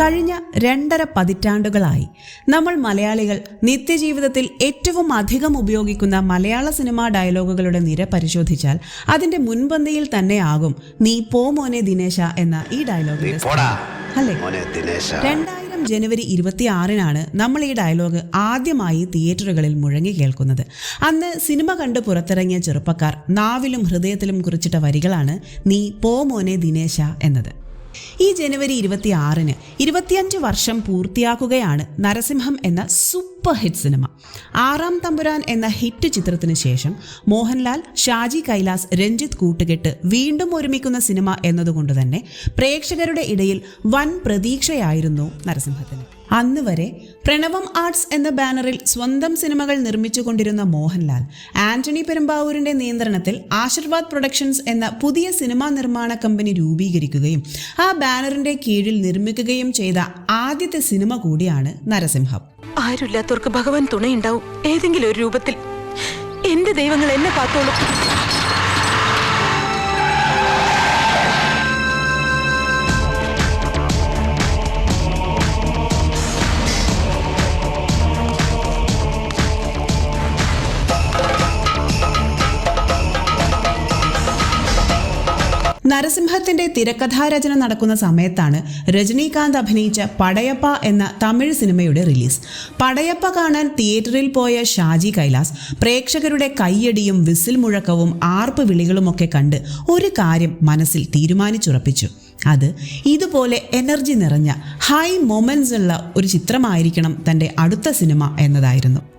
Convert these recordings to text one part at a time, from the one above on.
കഴിഞ്ഞ രണ്ടര പതിറ്റാണ്ടുകളായി. നമ്മൾ മലയാളികൾ നിത്യജീവിതത്തിൽ ഏറ്റവും അധികം ഉപയോഗിക്കുന്ന മലയാള സിനിമാ ഡയലോഗുകളുടെ നിര പരിശോധിച്ചാൽ അതിന്റെ മുൻപന്തിയിൽ തന്നെ ആകും നീ പോ മോനെ ദിനേശ എന്ന ഈ ഡയലോഗ് അല്ലേ? രണ്ടായിരം ജനുവരി ഇരുപത്തിയാറിനാണ് നമ്മൾ ഈ ഡയലോഗ് ആദ്യമായി തിയേറ്ററുകളിൽ മുഴങ്ങി കേൾക്കുന്നത്. അന്ന് സിനിമ കണ്ട് പുറത്തിറങ്ങിയ ചെറുപ്പക്കാർ നാവിലും ഹൃദയത്തിലും കുറിച്ചിട്ട വരികളാണ് നീ പോ മോനെ ദിനേശ എന്നത്. ഈ ജനുവരി ഇരുപത്തി ആറിന് ഇരുപത്തിയഞ്ച് വർഷം പൂർത്തിയാക്കുകയാണ് നരസിംഹം എന്ന സൂപ്പർ ഹിറ്റ് സിനിമ. ആറാം തമ്പുരാൻ എന്ന ഹിറ്റ് ചിത്രത്തിന് ശേഷം മോഹൻലാൽ ഷാജി കൈലാസ് രഞ്ജിത്ത് കൂട്ടുകെട്ട് വീണ്ടും ഒരുമിക്കുന്ന സിനിമ എന്നതുകൊണ്ട് തന്നെ പ്രേക്ഷകരുടെ ഇടയിൽ വൻ പ്രതീക്ഷയായിരുന്നു നരസിംഹത്തിന്. അന്ന് വരെ പ്രണവം ആർട്സ് എന്ന ബാനറിൽ സ്വന്തം സിനിമകൾ നിർമ്മിച്ചുകൊണ്ടിരുന്ന മോഹൻലാൽ ആന്റണി പെരുമ്പാവൂരിന്റെ നിയന്ത്രണത്തിൽ ആശീർവാദ് പ്രൊഡക്ഷൻസ് എന്ന പുതിയ സിനിമാ നിർമ്മാണ കമ്പനി രൂപീകരിക്കുകയും ആ ബാനറിന്റെ കീഴിൽ നിർമ്മിക്കുകയും ചെയ്ത ആദ്യത്തെ സിനിമ കൂടിയാണ് നരസിംഹം. ആരുമില്ലാത്തവർക്ക് ഭഗവാൻ തുണയുണ്ടാവും. ഏതെങ്കിലും ഒരു രൂപത്തിൽ. എന്റെ ദൈവങ്ങൾ എന്നെ കാത്തോളും. നരസിംഹത്തിന്റെ തിരക്കഥാരചന നടക്കുന്ന സമയത്താണ് രജനീകാന്ത് അഭിനയിച്ച പടയപ്പ എന്ന തമിഴ് സിനിമയുടെ റിലീസ്. പടയപ്പ കാണാൻ തിയേറ്ററിൽ പോയ ഷാജി കൈലാസ് പ്രേക്ഷകരുടെ കൈയടിയും വിസിൽ മുഴക്കവും ആർപ്പ് വിളികളുമൊക്കെ കണ്ട് ഒരു കാര്യം മനസ്സിൽ തീരുമാനിച്ചുറപ്പിച്ചു. അത് ഇതുപോലെ എനർജി നിറഞ്ഞ ഹൈ മൊമെന്റ്സ് ഉള്ള ഒരു ചിത്രമായിരിക്കണം തന്റെ അടുത്ത സിനിമ എന്നതായിരുന്നു.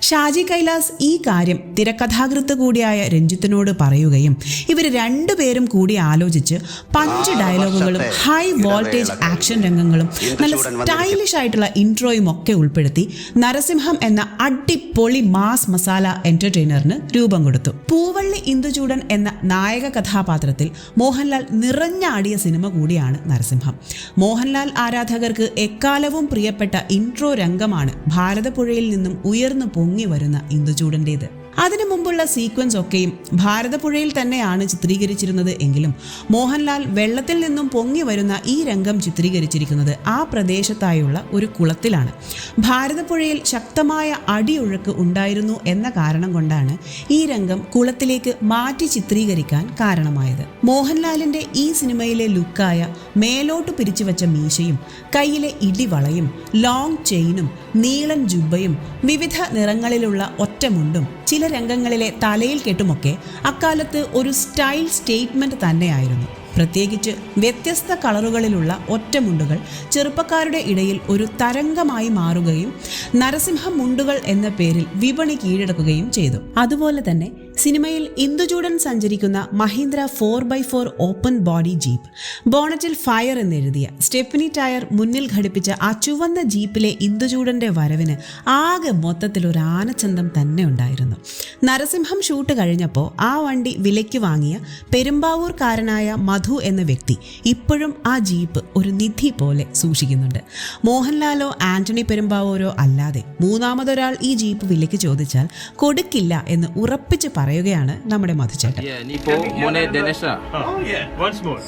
ഷാജി കൈലാസ് ഈ കാര്യം തിരക്കഥാകൃത്ത് കൂടിയായ രഞ്ജിത്തിനോട് പറയുകയും ഇവർ രണ്ടുപേരും കൂടി ആലോചിച്ച് പഞ്ച് ഡയലോഗുകളും ഹൈ വോൾട്ടേജ് ആക്ഷൻ രംഗങ്ങളും നല്ല സ്റ്റൈലിഷ് ആയിട്ടുള്ള ഇൻട്രോയും ഒക്കെ ഉൾപ്പെടുത്തി നരസിംഹം എന്ന അടിപൊളി മാസ് മസാല എന്റർടൈനറിന് രൂപം കൊടുത്തു. പൂവള്ളി ഇന്ദുചൂടൻ എന്ന നായക കഥാപാത്രത്തിൽ മോഹൻലാൽ നിറഞ്ഞാടിയ സിനിമ കൂടിയാണ് നരസിംഹം. മോഹൻലാൽ ആരാധകർക്ക് എക്കാലവും പ്രിയപ്പെട്ട ഇൻട്രോ രംഗമാണ് ഭാരതപ്പുഴയിൽ നിന്നും ഉയർന്നു പൊങ്ങി വരുന്ന ഇന്ദുചൂടന്റേത് അതിനു മുമ്പുള്ള സീക്വൻസ് ഒക്കെയും ഭാരതപ്പുഴയിൽ തന്നെയാണ് ചിത്രീകരിച്ചിരുന്നത് എങ്കിലും മോഹൻലാൽ വെള്ളത്തിൽ നിന്നും പൊങ്ങി വരുന്ന ഈ രംഗം ചിത്രീകരിച്ചിരിക്കുന്നത് ആ പ്രദേശത്തായുള്ള ഒരു കുളത്തിലാണ്. ഭാരതപ്പുഴയിൽ ശക്തമായ അടിയൊഴുക്ക് ഉണ്ടായിരുന്നു എന്ന കാരണം കൊണ്ടാണ് ഈ രംഗം കുളത്തിലേക്ക് മാറ്റി ചിത്രീകരിക്കാൻ കാരണമായത്. മോഹൻലാലിന്റെ ഈ സിനിമയിലെ ലുക്കായ മേലോട്ട് പിരിച്ചു വെച്ച മീശയും കയ്യിലെ ഇടിവളയും ലോങ് ചെയിനും നീളൻ ജുബയും വിവിധ നിറങ്ങളിലുള്ള ഒറ്റമുണ്ടും ചില രംഗങ്ങളിലെ തലയിൽ കെട്ടുമൊക്കെ അക്കാലത്ത് ഒരു സ്റ്റൈൽ സ്റ്റേറ്റ്മെന്റ് തന്നെയായിരുന്നു. പ്രത്യേകിച്ച് വ്യത്യസ്ത കളറുകളിലുള്ള ഒറ്റമുണ്ടുകൾ ചെറുപ്പക്കാരുടെ ഇടയിൽ ഒരു തരംഗമായി മാറുകയും നരസിംഹ മുണ്ടുകൾ എന്ന പേരിൽ വിപണി കീഴടക്കുകയും ചെയ്തു. അതുപോലെ തന്നെ സിനിമയിൽ ഇന്ദുചൂടൻ സഞ്ചരിക്കുന്ന Mahindra four by four open body jeep ബോണറ്റിൽ fire എന്നെഴുതിയ സ്റ്റെഫിനി ടയർ മുന്നിൽ ഘടിപ്പിച്ച ആ ചുവന്ന ജീപ്പിലെ ഇന്ദുചൂടന്റെ വരവിന് ആകെ മൊത്തത്തിൽ ഒരു ആനച്ചന്തം തന്നെ ഉണ്ടായിരുന്നു. നരസിംഹം ഷൂട്ട് കഴിഞ്ഞപ്പോൾ ആ വണ്ടി വിലയ്ക്ക് വാങ്ങിയ പെരുമ്പാവൂർക്കാരനായ മധു എന്ന വ്യക്തി ഇപ്പോഴും ആ ജീപ്പ് ഒരു നിധി പോലെ സൂക്ഷിക്കുന്നുണ്ട്. മോഹൻലാലോ ആന്റണി പെരുമ്പാവൂരോ അല്ലാതെ മൂന്നാമതൊരാൾ ഈ ജീപ്പ് വിലയ്ക്ക് ചോദിച്ചാൽ കൊടുക്കില്ല എന്ന് ഉറപ്പിച്ച് പറയുകയാണ് നമ്മുടെ മധുചേട്ടൻ. പോ മോനെ ദിനേശ. Oh yeah, once more.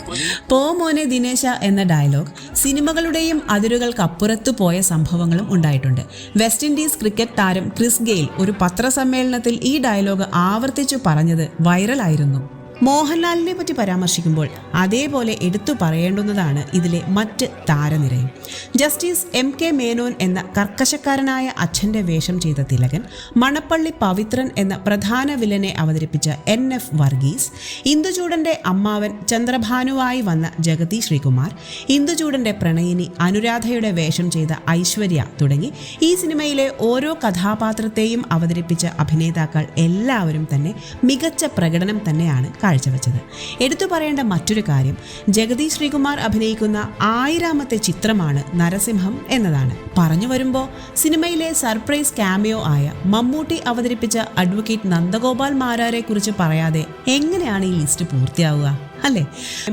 പോ മോനെ ദിനേശ എന്ന ഡയലോഗ് സിനിമകളുടെയും അതിരുകൾക്കപ്പുറത്തു പോയ സംഭവങ്ങളും ഉണ്ടായിട്ടുണ്ട്. വെസ്റ്റ് ഇൻഡീസ് ക്രിക്കറ്റ് താരം ക്രിസ് ഗെയിൽ ഒരു പത്രസമ്മേളനത്തിൽ ഈ ഡയലോഗ് ആവർത്തിച്ചു പറഞ്ഞത് വൈറലായിരുന്നു. മോഹൻലാലിനെ പറ്റി പരാമർശിക്കുമ്പോൾ അതേപോലെ എടുത്തു പറയേണ്ടുന്നതാണ് ഇതിലെ മറ്റ് താരനിരയും. ജസ്റ്റിസ് എം കെ മേനോൻ എന്ന കർക്കശക്കാരനായ അച്ഛന്റെ വേഷം ചെയ്ത തിലകൻ മണപ്പള്ളി പവിത്രൻ എന്ന പ്രധാന വില്ലനെ അവതരിപ്പിച്ച എൻ എഫ് വർഗീസ് ഇന്ദുചൂടന്റെ അമ്മാവൻ ചന്ദ്രഭാനുവായി വന്ന ജഗതി ശ്രീകുമാർ ഇന്ദുചൂടന്റെ പ്രണയിനി അനുരാധയുടെ വേഷം ചെയ്ത ഐശ്വര്യ തുടങ്ങി ഈ സിനിമയിലെ ഓരോ കഥാപാത്രത്തെയും അവതരിപ്പിച്ച അഭിനേതാക്കൾ എല്ലാവരും തന്നെ മികച്ച പ്രകടനം തന്നെയാണ് കാഴ്ചവെച്ചത്. എടുത്തു പറയേണ്ട മറ്റൊരു കാര്യം ജഗതി ശ്രീകുമാർ അഭിനയിക്കുന്ന ആയിരാമത്തെ ചിത്രമാണ് നരസിംഹം എന്നതാണ്. പറഞ്ഞു വരുമ്പോൾ സിനിമയിലെ സർപ്രൈസ് ക്യാമിയോ ആയ മമ്മൂട്ടി അവതരിപ്പിച്ച അഡ്വക്കേറ്റ് നന്ദഗോപാൽ മാരാരെ കുറിച്ച് പറയാതെ എങ്ങനെയാണ് ഈ ലിസ്റ്റ് പൂർത്തിയാവുക? അല്ലേ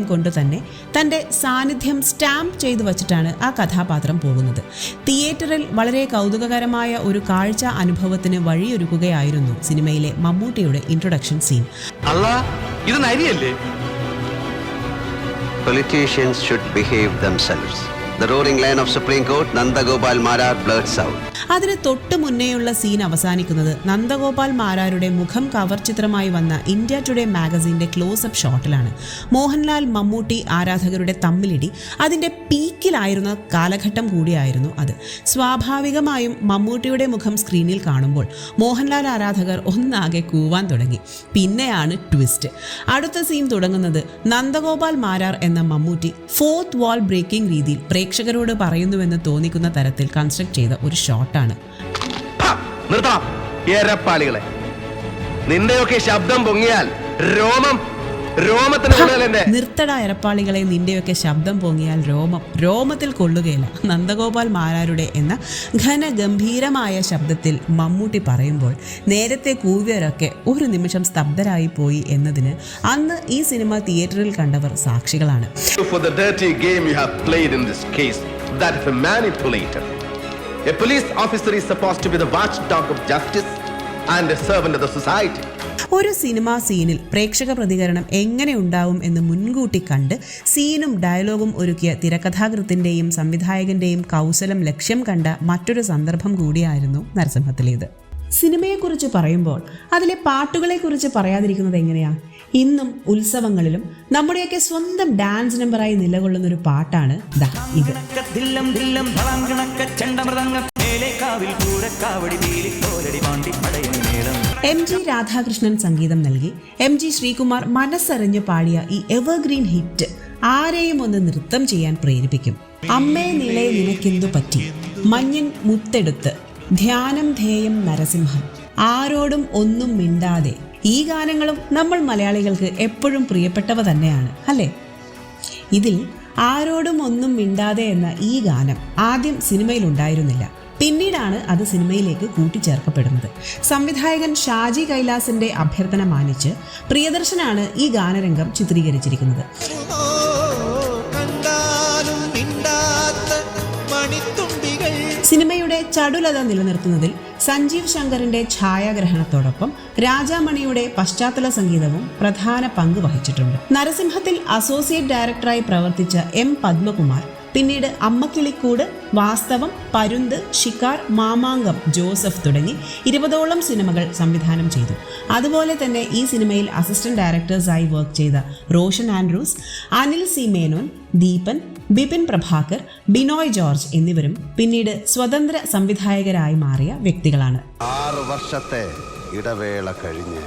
കൊണ്ട് തന്നെ തന്റെ സാന്നിധ്യം സ്റ്റാമ്പ് ചെയ്തു വച്ചിട്ടാണ് ആ കഥാപാത്രം പോകുന്നത് തിയേറ്ററിൽ വളരെ കൗതുകകരമായ ഒരു കാഴ്ച അനുഭവത്തിന് വഴിയൊരുക്കുകയായിരുന്നു സിനിമയിലെ മമ്മൂട്ടിയുടെ ഇൻട്രൊഡക്ഷൻ സീൻ ഇത് നരിയല്ലേ Politicians should behave themselves. The roaring lion of Supreme Court, Nandagopal Marar, blurts out. അതിന് തൊട്ട് മുന്നേയുള്ള സീൻ അവസാനിക്കുന്നത് നന്ദഗോപാൽ മാരാരുടെ മുഖം കവർ ചിത്രമായി വന്ന ഇന്ത്യ ടുഡേ മാഗസിന്റെ ക്ലോസപ്പ് ഷോട്ടിലാണ്. മോഹൻലാൽ മമ്മൂട്ടി ആരാധകരുടെ തമ്മിലിടി. അതിന്റെ പീക്കിലായിരുന്ന കാലഘട്ടം കൂടിയായിരുന്നു അത്. സ്വാഭാവികമായും മമ്മൂട്ടിയുടെ മുഖം സ്ക്രീനിൽ കാണുമ്പോൾ മോഹൻലാൽ ആരാധകർ ഒന്നാകെ കൂവാൻ തുടങ്ങി. പിന്നെയാണ് ട്വിസ്റ്റ്. അടുത്ത സീൻ തുടങ്ങുന്നത് നന്ദഗോപാൽ മാരാർ എന്ന മമ്മൂട്ടി ഫോർത്ത് വാൾ ബ്രേക്കിംഗ് രീതിയിൽ പ്രേക്ഷകരോട് പറയുന്നുവെന്ന് തോന്നിക്കുന്ന തരത്തിൽ കൺസ്ട്രക്ട് ചെയ്ത ഒരു ഷോട്ടാണ് നിർത്തണം? എരപ്പാളികളെ നിന്റെയൊക്കെ ശബ്ദം പൊങ്ങിയാൽ രോമം നിർത്തട എരപ്പാളികളെ നിന്റെയൊക്കെ ശബ്ദം പൊങ്ങിയാൽ രോമം. രോമത്തിൽ കൊള്ളുകയില്ല. നന്ദഗോപാൽ മാരാരുടെ എന്ന ഘനഗംഭീരമായ ശബ്ദത്തിൽ മമ്മൂട്ടി പറയുമ്പോൾ നേരത്തെ കൂവിയരൊക്കെ ഒരു നിമിഷം സ്തബ്ധരായി പോയി എന്നതിന് അന്ന് ഈ സിനിമ തിയേറ്ററിൽ കണ്ടവർ സാക്ഷികളാണ്. A police officer is supposed to be the watchdog of justice and a servant of the society. ഒരു സിനിമാ സീനിൽ പ്രേക്ഷക പ്രതികരണം എങ്ങനെ ഉണ്ടാവും എന്ന് മുൻകൂട്ടി കണ്ട് സീനും ഡയലോഗും ഒരുക്കിയ തിരക്കഥാകൃത്തിന്റെയും സംവിധായകന്റെയും കൗശലം ലക്ഷ്യം കണ്ട മറ്റൊരു സന്ദർഭം കൂടിയായിരുന്നു നരസിംഹത്തിലേത് സിനിമയെക്കുറിച്ച് പറയുമ്പോൾ അതിലെ പാട്ടുകളെക്കുറിച്ച് പറയാതിരിക്കുന്നത് എങ്ങനെയാ ഇന്നും ഉത്സവങ്ങളിലും നമ്മുടെയൊക്കെ സ്വന്തം ഡാൻസ് നമ്പറായി നിലകൊള്ളുന്ന ഒരു പാട്ടാണ് ദാ ഇത്. എം ജി രാധാകൃഷ്ണൻ സംഗീതം നൽകി. എം ജി ശ്രീകുമാർ മനസ്സറിഞ്ഞ് പാടിയ ഈ എവർഗ്രീൻ ഹിറ്റ് ആരെയും ഒന്ന് നൃത്തം ചെയ്യാൻ പ്രേരിപ്പിക്കും. അമ്മേ നിളയെ നിനക്കെന്തു പറ്റി? മഞ്ഞൻ മുത്തെടുത്ത്. ധ്യാനം ധേയം നരസിംഹം. ആരോടും ഒന്നും മിണ്ടാതെ ഈ ഗാനങ്ങളും നമ്മൾ മലയാളികൾക്ക് എപ്പോഴും പ്രിയപ്പെട്ടവ തന്നെയാണ് അല്ലേ? ഇതിൽ ആരോടും ഒന്നും മിണ്ടാതെ എന്ന ഈ ഗാനം ആദ്യം സിനിമയിൽ ഉണ്ടായിരുന്നില്ല. പിന്നീടാണ് അത് സിനിമയിലേക്ക് കൂട്ടിച്ചേർക്കപ്പെടുന്നത്. സംവിധായകൻ ഷാജി കൈലാസിന്റെ അഭ്യർത്ഥന മാനിച്ച് പ്രിയദർശനാണ് ഈ ഗാനരംഗം ചിത്രീകരിച്ചിരിക്കുന്നത്. സിനിമയുടെ ചടുലത നിലനിർത്തുന്നതിൽ സഞ്ജീവ് ശങ്കറിന്റെ ഛായാഗ്രഹണത്തോടൊപ്പം രാജാമണിയുടെ പശ്ചാത്തല സംഗീതവും പ്രധാന പങ്ക് വഹിച്ചിട്ടുണ്ട്. നരസിംഹത്തിൽ അസോസിയേറ്റ് ഡയറക്ടറായി പ്രവർത്തിച്ച എം പത്മകുമാർ പിന്നീട് അമ്മക്കിളിക്കൂട് വാസ്തവം പരുന്ത് ഷിക്കാർ മാമാങ്കം ജോസഫ് തുടങ്ങി ഇരുപതോളം സിനിമകൾ സംവിധാനം ചെയ്തു. അതുപോലെ തന്നെ ഈ സിനിമയിൽ അസിസ്റ്റന്റ് ഡയറക്ടേഴ്സായി വർക്ക് ചെയ്ത റോഷൻ ആൻഡ്രൂസ് അനിൽ സി മേനോൻ ദീപൻ ബിപിൻ പ്രഭാകർ ബിനോയ് ജോർജ് എന്നിവരും പിന്നീട് സ്വതന്ത്ര സംവിധായകരായി മാറിയ വ്യക്തികളാണ്. ആറ് വർഷത്തെ ഇടവേള കഴിഞ്ഞ്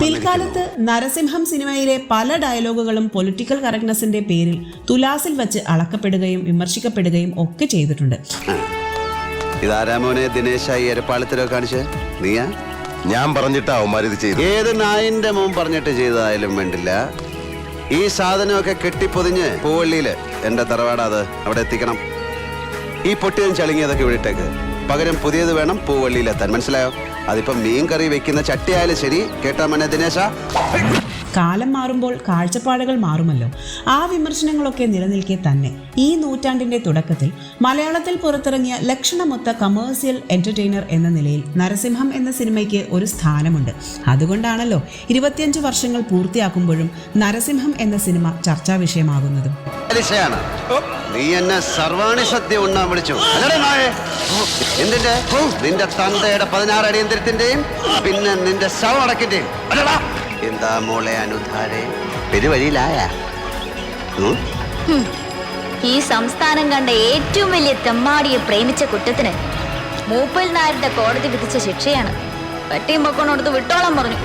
പിൽക്കാലത്ത് നരസിംഹം സിനിമയിലെ പല ഡയലോഗുകളും പൊളിറ്റിക്കൽ കറക്റ്റ്നെസിന്റെ പേരിൽ തുലാസിൽ വെച്ച് അളക്കപ്പെടുകയും വിമർശിക്കപ്പെടുകയും ഒക്കെ ചെയ്തിട്ടുണ്ട്. ഇതാരാമോനെ ദിനേശായി എരപ്പാളത്തിലോ കാണിച്ച്? നീയാ? ഞാൻ പറഞ്ഞിട്ടാ അവന്മാർ ഇത് ചെയ്തു ഏത് നായിന്റെ മോൻ പറഞ്ഞിട്ട് ചെയ്തതായാലും വേണ്ടില്ല. ഈ സാധനമൊക്കെ കെട്ടിപ്പൊതിഞ്ഞ് പൂവള്ളിയിൽ എന്റെ തറവാട് അത്. അവിടെ എത്തിക്കണം. ഈ പൊട്ടിയും ചളിങ്ങിയതൊക്കെ ഇവിടെ ഇട്ടേക്ക്. പകരം പുതിയത് വേണം പൂവള്ളിയിലെത്താൻ. മനസ്സിലായോ? അതിപ്പം മീൻ കറി വെക്കുന്ന ചട്ടിയായാലും ശരി. കേട്ടാ മനെ ദിനേശ. കാലം മാറുമ്പോൾ കാഴ്ചപ്പാടുകൾ മാറുമല്ലോ. ആ വിമർശനങ്ങളൊക്കെ നിലനിൽക്കെ തന്നെ. ഈ നൂറ്റാണ്ടിന്റെ തുടക്കത്തിൽ മലയാളത്തിൽ പുറത്തിറങ്ങിയ ലക്ഷണമൊത്ത കമേഴ്സ്യൽ എന്റർടൈനർ എന്ന നിലയിൽ നരസിംഹം എന്ന സിനിമയ്ക്ക് ഒരു സ്ഥാനമുണ്ട്. അതുകൊണ്ടാണല്ലോ ഇരുപത്തിയഞ്ച് വർഷങ്ങൾ പൂർത്തിയാക്കുമ്പോഴും നരസിംഹം എന്ന സിനിമ ചർച്ചാ വിഷയമാകുന്നതും. നീ എന്നെ സർവാണി സദ്യ ഉണ്ണാൻ വിളിച്ചു. അല്ലടാ നായേ? എന്തിന്റെ? നിന്റെ തന്തയുടെ പതിനാറ് അടിയന്തരത്തിന്റെയും പിന്നെ നിന്റെ ശവടക്കിന്റെയും അല്ലടാ. എന്താ മോളെ അനുധാരെ? പെരുവഴിയിലായ? ഈ സംസ്ഥാനം കണ്ട ഏറ്റവും വലിയ തെമ്മാടിയെ പ്രേമിച്ച കുറ്റത്തിന് മൂപ്പൽ നായരുടെ കോടതി വിധിച്ച ശിക്ഷയാണ്. പട്ടിയും പൊക്കോണോടത്ത് വിട്ടോളം പറഞ്ഞു.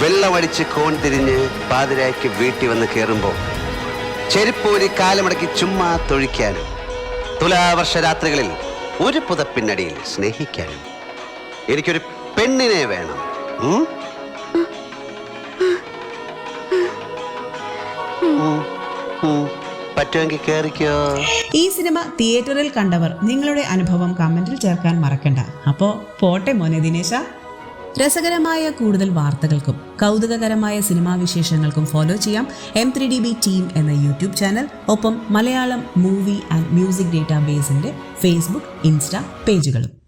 വെള്ളമടിച്ച് കോൺ തിരിഞ്ഞ് പാതിരായ്ക്ക് വീട്ടിൽ വന്ന് കയറുമ്പോ ചെരുപ്പൂരി കാലമടക്കി ചുമ്മാ തൊഴിക്കാനും തുലാവർഷ രാത്രികളിൽ ഒരു പുതപ്പിന്നടിയിൽ സ്നേഹിക്കാനും എനിക്കൊരു പെണ്ണിനെ വേണം. ഈ സിനിമ തിയേറ്ററിൽ കണ്ടവർ നിങ്ങളുടെ അനുഭവം കമന്റിൽ ചേർക്കാൻ മറക്കണ്ട. അപ്പോ പോട്ടെ മോനെ ദിനേശ. രസകരമായ കൂടുതൽ വാർത്തകൾക്കും കൗതുകകരമായ സിനിമാ വിശേഷങ്ങൾക്കും ഫോളോ ചെയ്യാം M three D B team എന്ന യൂട്യൂബ് ചാനൽ ഒപ്പം മലയാളം മൂവി ആൻഡ് മ്യൂസിക് ഡേറ്റാബേസിന്റെ ഫേസ്ബുക്ക് ഇൻസ്റ്റ പേജുകളും.